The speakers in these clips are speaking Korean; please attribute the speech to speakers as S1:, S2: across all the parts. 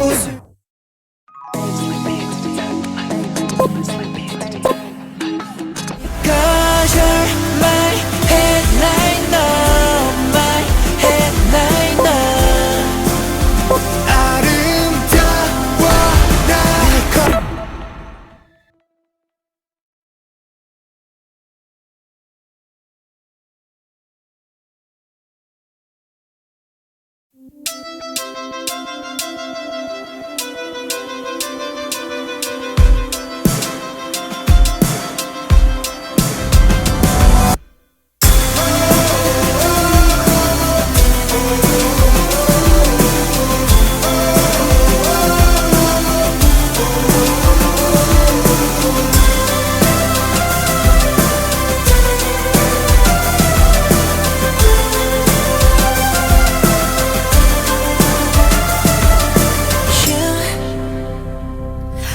S1: 웃음 Cause you're my head night now My head night now
S2: 아름다워
S1: 나 Thank you.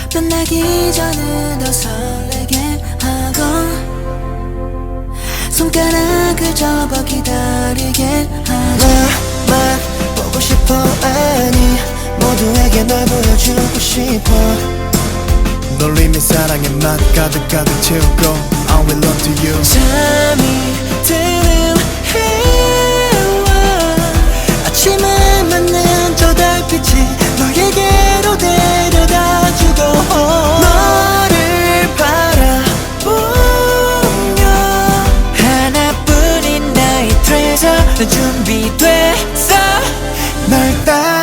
S1: 기 전에 더 설레게 하고 손가락을 접어 기다리게 하고 나만 보고 싶어 아니 모두에게 널 보여주고 싶어.
S2: 널 이미 사랑에 맛 가득 가득 채우고 I will love to
S1: you. 잠이 다 준비됐어. 널 따라